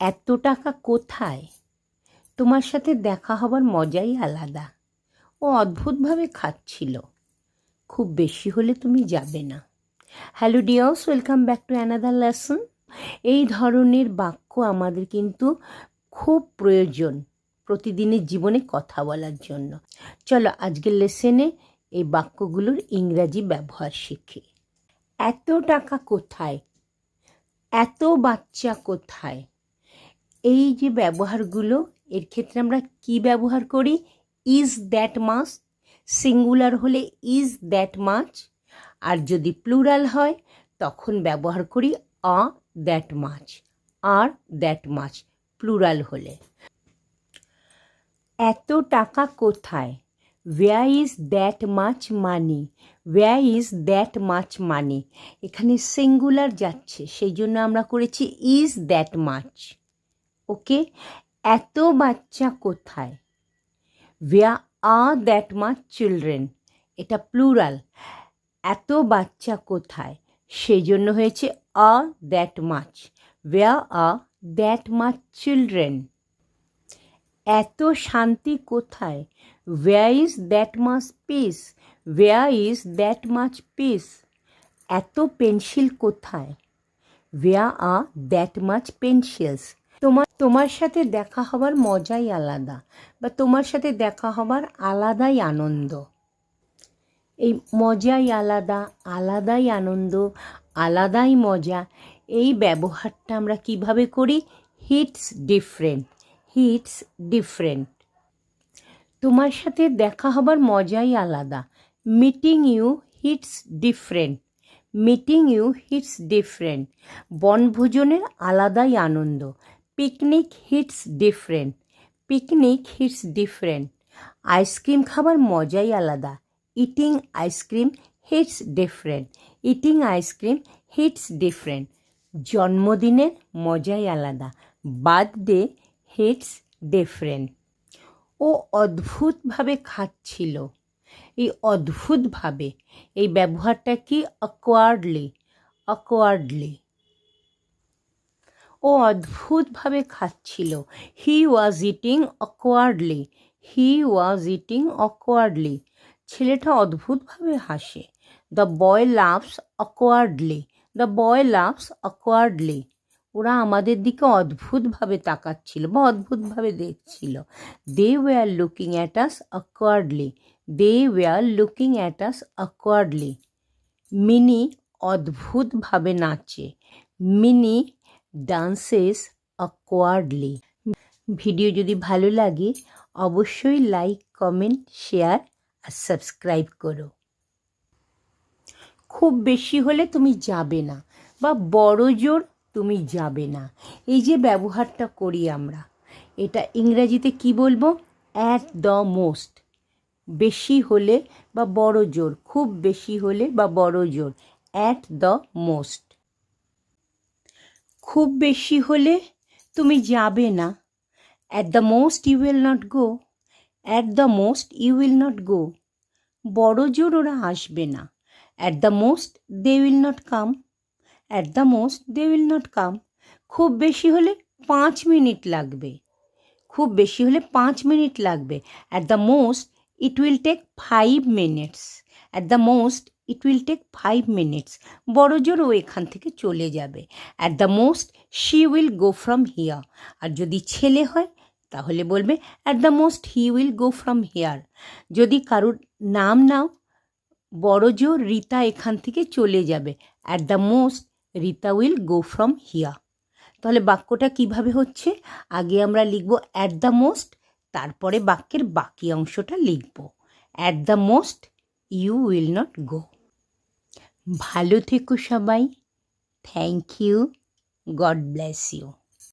এত টাকা কোথায়? তোমার সাথে দেখা হবার মজাই আলাদা। ও অদ্ভুতভাবে খাচ্ছিল। খুব বেশি হলে তুমি যাবে না। Hello dears, welcome back to another lesson. এই ধরনের বাক্য আমাদের কিন্তু খুব প্রয়োজন প্রতিদিনের জীবনে কথা বলার জন্য। চলো আজকের লেসনে এই বাক্যগুলোর ইংরাজি ব্যবহার শিখি। এত টাকা কোথায়? এত বাচ্চা কোথায়? এই যে ব্যবহারগুলো, এর ক্ষেত্রে আমরা কি ব্যবহার করি? ইজ দ্যাট মাছ সিঙ্গুলার হলে ইজ দ্যাট মাছ আর যদি প্লুরাল হয়, তখন ব্যবহার করি are that much are that much plural হলে। এত টাকা কোথায়? Where is that much money where is that much money এখানে সিঙ্গুলার যাচ্ছে, সেই জন্য আমরা করেছি ইজ দ্যাট মাছ ওকে? এত বাচ্চা কোথায়? Where are that much children এটা প্লুরাল এত বাচ্চা কোথায়? সেই জন্য হয়েছে are that much where are that much children এত শান্তি কোথায়? Where is that much peace where is that much peace এত পেন্সিল কোথায়? Where are that much pencils তোমার তোমার সাথে দেখা হবার মজাই আলাদা বা তোমার সাথে দেখা হবার আলাদাই আনন্দ। এই মজাই আলাদা, আলাদাই আনন্দ, আলাদাই মজা, এই ব্যবহারটা আমরা কীভাবে করি? হিটস ডিফারেন্ট হিটস ডিফারেন্ট তোমার সাথে দেখা হবার মজাই আলাদা। Meeting you hits different meeting you hits different বনভোজনের আলাদাই আনন্দ picnic hits different picnic hits different ice cream খাবার মজাই আলাদা। Eating ice cream hits different eating ice cream hits different জন্মদিনের মজাই আলাদা। বার্থডে হিটস ডিফারেন্ট ও অদ্ভুতভাবে খাচ্ছিল। এই অদ্ভুতভাবে। এই ব্যবহারটা কি অকওয়ার্ডলি অকওয়ার্ডলি ও অদ্ভুতভাবে খাচ্ছিল। হি was eating অকওয়ার্ডলি he was eating অকওয়ার্ডলি ছেলেটা অদ্ভুতভাবে হাসে। The boy laughs awkwardly the boy laughs awkwardly ওরা আমাদের দিকে অদ্ভুতভাবে তাকাচ্ছিল বা অদ্ভুতভাবে দেখছিল। They were looking at us awkwardly they were looking at us awkwardly Mini অদ্ভুতভাবে নাচে। Mini dances অকওয়ার্ডলি। ভিডিও যদি ভালো লাগে, অবশ্যই লাইক, কমেন্ট, শেয়ার আর সাবস্ক্রাইব করো। খুব বেশি হলে তুমি যাবে না বা বড় জোর তুমি যাবে না। এই যে ব্যবহারটা করি আমরা, এটা ইংরেজিতে কি বলব? অ্যাট দ্য মোস্ট বেশি হলে বা বড় জোর, খুব বেশি হলে বা বড় জোর। অ্যাট দ্য মোস্ট খুব বেশি হলে তুমি যাবে না। At the most you will not go at the most you will not go বড় জোর ওরা আসবে না। At the most they will not come at the most they will not come খুব বেশি হলে পাঁচ মিনিট লাগবে। খুব বেশি হলে পাঁচ মিনিট লাগবে। At the most it will take five minutes at the most it will take five minutes বড় জোর ও এখান থেকে চলে যাবে। At the most she will go from here আর যদি ছেলে হয়, তাহলে বলবে at the most he will go from here যদি কারুর নাম নাও, বড় জোর রীতা এখান থেকে চলে যাবে। At the most Rita will go from here তাহলে বাক্যটা কীভাবে হচ্ছে? আগে আমরা লিখব অ্যাট দ্য মোস্ট তারপরে বাক্যের বাকি অংশটা লিখব। At the most you will not go ভালো থেকো সবাই। Thank you God bless you